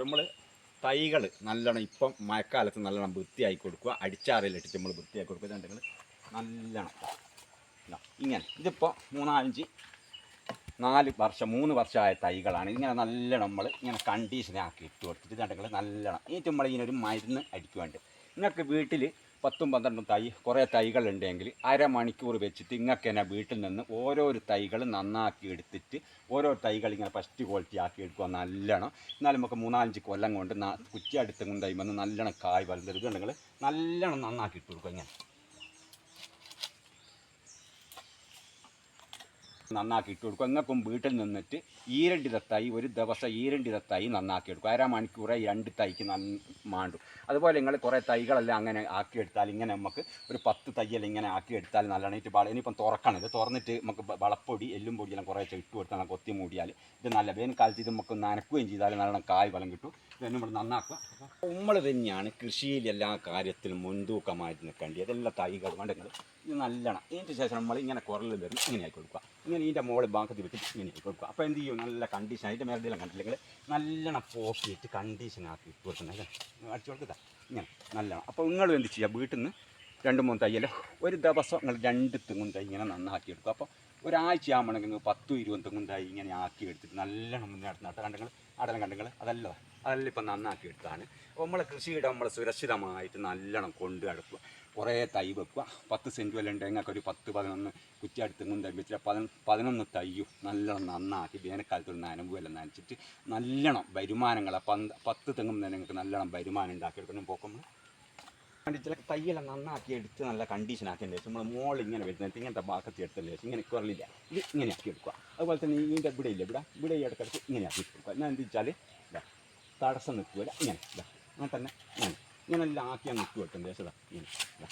നമ്മൾ തൈകൾ നല്ലോണം ഇപ്പം മഴക്കാലത്ത് നല്ലോണം വൃത്തിയാക്കി കൊടുക്കുക. അടിച്ചാറിലിട്ടിട്ട് നമ്മൾ വൃത്തിയാക്കി കൊടുക്കുക. ഇതുണ്ടെങ്കിൽ നല്ലോണം. ഇങ്ങനെ. ഇതിപ്പോൾ മൂന്നാലഞ്ച് നാല് വർഷം മൂന്ന് വർഷമായ തൈകളാണ്. ഇങ്ങനെ നല്ലോണം നമ്മൾ ഇങ്ങനെ കണ്ടീഷനാക്കി ഇട്ട് കൊടുത്തിട്ട് ഇതുണ്ടെങ്കിൽ നല്ലോണം. ഇനി നമ്മൾ ഇതിനൊരു മരുന്ന് അടിക്കുന്നുണ്ട് നിങ്ങൾക്ക് വീട്ടിൽ പത്തും പന്ത്രണ്ടും തൈ കുറേ തൈകളുണ്ടെങ്കിൽ അരമണിക്കൂർ വെച്ചിട്ട് ഇങ്ങൾക്ക് തന്നെ വീട്ടിൽ നിന്ന് ഓരോ തൈകൾ നന്നാക്കി എടുത്തിട്ട് ഓരോ തൈകൾ ഇങ്ങനെ ഫസ്റ്റ് ക്വാളിറ്റി ആക്കി എടുക്കുക നല്ലോണം. എന്നാലും നമുക്ക് മൂന്നാലഞ്ച് കൊല്ലം കൊണ്ട് കുറ്റി അടുത്തും തൈമെന്ന് നല്ലോണം കായ് വലുതെടുക്കുന്നുണ്ടെങ്കിൽ നല്ലോണം നന്നാക്കി ഇട്ട് കൊടുക്കുക ഇങ്ങനെ. നന്നാക്കി ഇട്ട് കൊടുക്കും. എന്നൊക്കെ വീട്ടിൽ നിന്നിട്ട് ഈരണ്ടി തത്തായി ഒരു ദിവസം ഈരണ്ടി തത്തായി നന്നാക്കി എടുക്കും. അര മണിക്കൂറായി രണ്ട് തൈക്ക് മാണ്ടും. അതുപോലെ നിങ്ങൾ കുറേ തൈകളെല്ലാം അങ്ങനെ ആക്കിയെടുത്താൽ ഇങ്ങനെ നമുക്ക് ഒരു പത്ത് തയ്യൽ ഇങ്ങനെ ആക്കിയെടുത്താൽ നല്ലതാണ് ഇത് വള ഇനിയിപ്പം തുറക്കണം. ഇത് തുറന്നിട്ട് നമുക്ക് വളപ്പൊടി എല്ലും പൊടിയെല്ലാം കുറേ ഇട്ട് കൊടുത്താൽ കൊത്തി മൂടിയാൽ ഇത് നല്ല വേനൽക്കാലത്ത് ഇത് നമുക്ക് നനക്കുകയും ചെയ്താൽ നല്ലോണം കായ് വളം കിട്ടും. ഇത് നമ്മൾ നന്നാക്കുക. നമ്മൾ തന്നെയാണ് കൃഷിയിൽ എല്ലാ കാര്യത്തിലും മുൻതൂക്കമായിട്ട് നിൽക്കേണ്ടത് അതെല്ലാം തൈകൾ വേണ്ടെങ്കിൽ ഇത് നല്ലോണം. ഇതിന് ശേഷം നമ്മൾ ഇങ്ങനെ കുറലിൽ വരും ഇങ്ങനെ ആക്കി കൊടുക്കുക. ഇങ്ങനെ ഇതിന്റെ മോളെ ഭാഗത്ത് വെച്ചിട്ട് ഇങ്ങനെ കൊടുക്കുക അപ്പോൾ എന്ത് ചെയ്യും? നല്ല കണ്ടീഷൻ അതിന്റെ മേലെല്ലാം കണ്ടില്ലെങ്കിൽ നല്ലോണം പോക്കിയിട്ട് കണ്ടീഷൻ ആക്കി ഇട്ട് കൊടുക്കണം. അടിച്ചു കൊടുക്കുക ഇങ്ങനെ നല്ലോണം. അപ്പോൾ നിങ്ങൾ എന്ത് ചെയ്യുക വീട്ടിൽ നിന്ന് രണ്ട് മൂന്ന് തയ്യൽ ഒരു ദിവസം നിങ്ങൾ രണ്ട് തെങ്ങും തൈ ഇങ്ങനെ നന്നാക്കി എടുക്കും. അപ്പോൾ ഒരാഴ്ച നിങ്ങൾ പത്തും ഇരുപതും കൊണ്ടായി ഇങ്ങനെ ആക്കി എടുത്തിട്ട് നല്ലോണം നടത്തുന്ന നട്ട കണ്ടങ്ങൾ അടലം കണ്ടങ്ങൾ അതല്ലോ. അതെല്ലാം ഇപ്പം നന്നാക്കി എടുത്താണ്. നമ്മളെ കൃഷിയിടം നമ്മൾ സുരക്ഷിതമായിട്ട് നല്ലോണം കൊണ്ടു നടക്കുക. കുറേ തൈ വെക്കുക. പത്ത് സെന്റ് വല്ല ഉണ്ടെങ്കിൽ ഒരു പത്ത് പതിനൊന്ന് കുറ്റിയടുത്തെങ്ങും തൈ വെച്ചിട്ട് പതിന പതിനൊന്ന് തയ്യും നല്ലോണം നന്നാക്കി വേനൽക്കാലത്ത് ഒരു നനമ്പും എല്ലാം നനച്ചിട്ട് നല്ലോണം വരുമാനങ്ങളെ പന്ത് പത്ത് തെങ്ങും തന്നെ നിങ്ങൾക്ക് നല്ലോണം വരുമാനം ഉണ്ടാക്കിയെടുക്കണം പോക്കുമ്പോൾ ചില തയ്യെല്ലാം നന്നാക്കി എടുത്ത് നല്ല കണ്ടീഷൻ ശേഷം നമ്മൾ മോൾ ഇങ്ങനെ വരുന്നത് ഇങ്ങനത്തെ ഭാഗത്ത് എടുത്തതിന് ശേഷം ഇങ്ങനെ കുറലില്ല ഇത് ഇങ്ങനെ ആക്കി എടുക്കുക. അതുപോലെ തന്നെ ഇതിന്റെ ഇവിടെ ഇല്ല ഇവിടെ. ഇവിടെ ഈ ഇടക്കിടക്ക് ഇങ്ങനെ ആക്കി എടുക്കുക. എന്നാൽ എന്ത് വെച്ചാൽ തടസ്സം നിൽക്കുക. ഇങ്ങനെ അങ്ങനെ തന്നെ ഇങ്ങനെ. ഇങ്ങനെ എല്ലാം ആക്കി അങ്ങ് നിൽക്കുക ശേഷം ഇതാ ഇങ്ങനെ ഇതാ.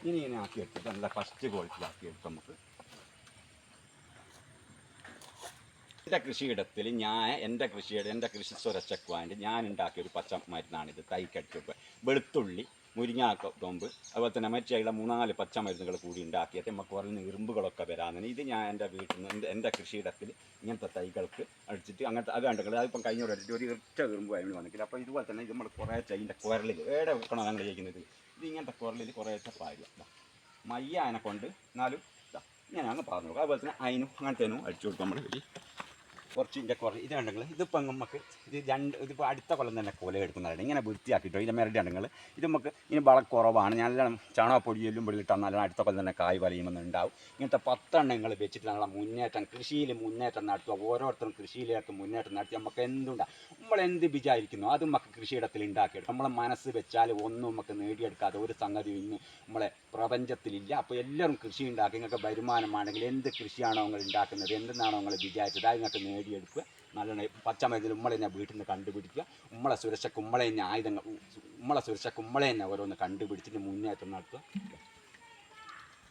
ഇങ്ങനെ ഇങ്ങനെ ആക്കി എടുത്തിട്ട് നല്ല ഫസ്റ്റ് ക്വാളിറ്റി ആക്കി എടുക്കാം നമുക്ക് എന്റെ കൃഷിയിടത്തിൽ ഞാൻ എന്റെ കൃഷിയിടം എന്റെ കൃഷി സുരച്ചക്കുവാന്റെ ഞാൻ ഉണ്ടാക്കിയ ഒരു പച്ച മരുന്നാണിത് തൈക്കടിച്ചു വെളുത്തുള്ളി മുരിങ്ങാക്ക തൊമ്പ് അതുപോലെ തന്നെ മറ്റുള്ള മൂന്നാൽ പച്ച മരുന്നുകൾ കൂടി ഉണ്ടാക്കിയിട്ട് നമുക്ക് പറയുന്ന ഇറുമ്പുകളൊക്കെ വരാമെന്ന്. ഇത് ഞാൻ എന്റെ വീട്ടിൽ നിന്ന് എന്റെ കൃഷിയിടത്തിൽ ഇങ്ങനത്തെ തൈകൾക്ക് അടിച്ചിട്ട് അങ്ങനത്തെ അത് കണ്ടെങ്കിൽ അതിപ്പം കഴിഞ്ഞ ഒരു അടിച്ചിട്ട് ഒരു ഇരട്ട ഇറുമ്പ് അതിന് വന്നിട്ടില്ല. അപ്പോൾ ഇതുപോലെ തന്നെ ഇത് നമ്മൾ കുറേ ചൈന്റെ കുരലിൽ എവിടെ വെക്കണം ഞങ്ങൾ ചെയ്യുന്നത്. ഇത് ഇങ്ങനത്തെ കുരലിൽ കുറേശ്ശെ പാരുക മയ്യ അതിനെ കൊണ്ട് എന്നാലും ഇങ്ങനെ അങ്ങ് പറഞ്ഞു അതുപോലെ തന്നെ അതിനും അങ്ങനത്തേനും അടിച്ചു കൊടുക്കും നമ്മൾ കുറച്ച് ഇതിന്റെ കുറച്ച് ഇത് ഉണ്ടെങ്കിൽ ഇതിപ്പോൾ നമുക്ക് ഇത് രണ്ട് ഇതിപ്പോൾ അടുത്ത കൊല്ലം തന്നെ കൊല എടുക്കുന്നതാണ്. ഇങ്ങനെ വൃത്തിയാക്കിയിട്ടോ? ഇതിന്റെ മേരടി ഉണ്ടെങ്കിൽ ഇത് നമുക്ക് ഇനി വളം കുറവാണ്. നല്ല ചാണകപ്പൊടി എല്ലും പൊടി നല്ല അടുത്ത കൊല്ലം തന്നെ കായ് വലയുമെന്ന് ഉണ്ടാവും. ഇങ്ങനത്തെ പത്തെണ്ണങ്ങൾ വെച്ചിട്ട് നമ്മളെ മുന്നേറ്റം കൃഷിയിൽ മുന്നേറ്റം നടത്തുക. ഓരോരുത്തരും കൃഷിയിലേക്ക് മുന്നേറ്റം നടത്തി നമുക്ക് എന്തുണ്ടാ? നമ്മൾ എന്ത് വിചാരിക്കുന്നു? അത് നമുക്ക് കൃഷിയിടത്തിൽ ഉണ്ടാക്കിയെടുക്കും. നമ്മളെ മനസ്സ് വെച്ചാൽ ഒന്നും നമുക്ക് നേടിയെടുക്കാതെ ഒരു സംഗതി ഇന്ന് നമ്മളെ പ്രപഞ്ചത്തിലില്ല. അപ്പോൾ എല്ലാവരും കൃഷി ഉണ്ടാക്കി. നിങ്ങൾക്ക് വരുമാനമാണെങ്കിൽ എന്ത് കൃഷിയാണോ നിങ്ങൾ ഉണ്ടാക്കുന്നത്? എന്തെന്നാണോ നിങ്ങൾ വിചാരിച്ചത്? അത് നിങ്ങൾക്ക് നേടിയെടുക്കുക നല്ലോണം പച്ചമരുന്നിൽ ഉമ്മളെ തന്നെ വീട്ടിൽ നിന്ന് കണ്ടുപിടിക്കുക. ഉമ്മളെ സുരക്ഷ കുമ്മളെ തന്നെ ആയുധങ്ങൾ ഉമ്മളെ സുരക്ഷ കുമ്മളെ തന്നെ ഓരോന്ന് കണ്ടുപിടിച്ചിട്ട് മുന്നേറ്റം നടത്തുക.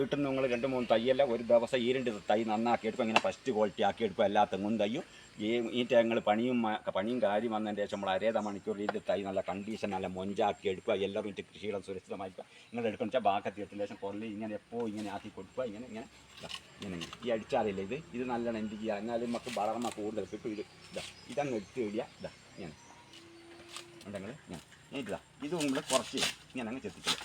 വീട്ടിൽ നിങ്ങൾ രണ്ട് മൂന്ന് തയ്യല്ല ഒരു ദിവസം ഈ രണ്ട് തൈ നന്നാക്കി എടുക്കും. ഇങ്ങനെ ഫസ്റ്റ് ക്വാളിറ്റി ആക്കി എടുക്കും എല്ലാ തെങ്ങും തയ്യും. ഈ ഈ തേങ്ങൾ പണിയും പണിയും കാര്യം വന്നതിന് ശേഷം നമ്മൾ അരേത മണിക്കൂർ ഇത് തൈ നല്ല കണ്ടീഷൻ നല്ല മൊഞ്ചാക്കി എടുക്കുക. എല്ലാവരും ഇതിന്റെ കൃഷിയിടം സുരക്ഷിതമായിരിക്കുക. നിങ്ങൾ എടുക്കുന്ന വെച്ചാൽ ബാക്കത്തി എടുത്തതിന് ശേഷം കുറേ ഇങ്ങനെ എപ്പോൾ ഇങ്ങനെ ആക്കി കൊടുക്കുക. ഇങ്ങനെ ഇങ്ങനെ. ഇങ്ങനെ ഈ അടിച്ചാറില്ല ഇത്? ഇത് നല്ലോണം എന്ത് ചെയ്യുക? എന്നാലും നമുക്ക് വളർന്ന കൂടുതൽ കിട്ടും ഇത്. ഇതാ ഇതങ്ങ് എടുത്ത് കഴിയുക ഇതാ ഇങ്ങനെ. ഉണ്ടെങ്കിൽ ഇങ്ങനെ. ഇതാ ഇത് നമ്മൾ കുറച്ച് ഇങ്ങനെ അങ്ങ് ചെത്തിക്കുക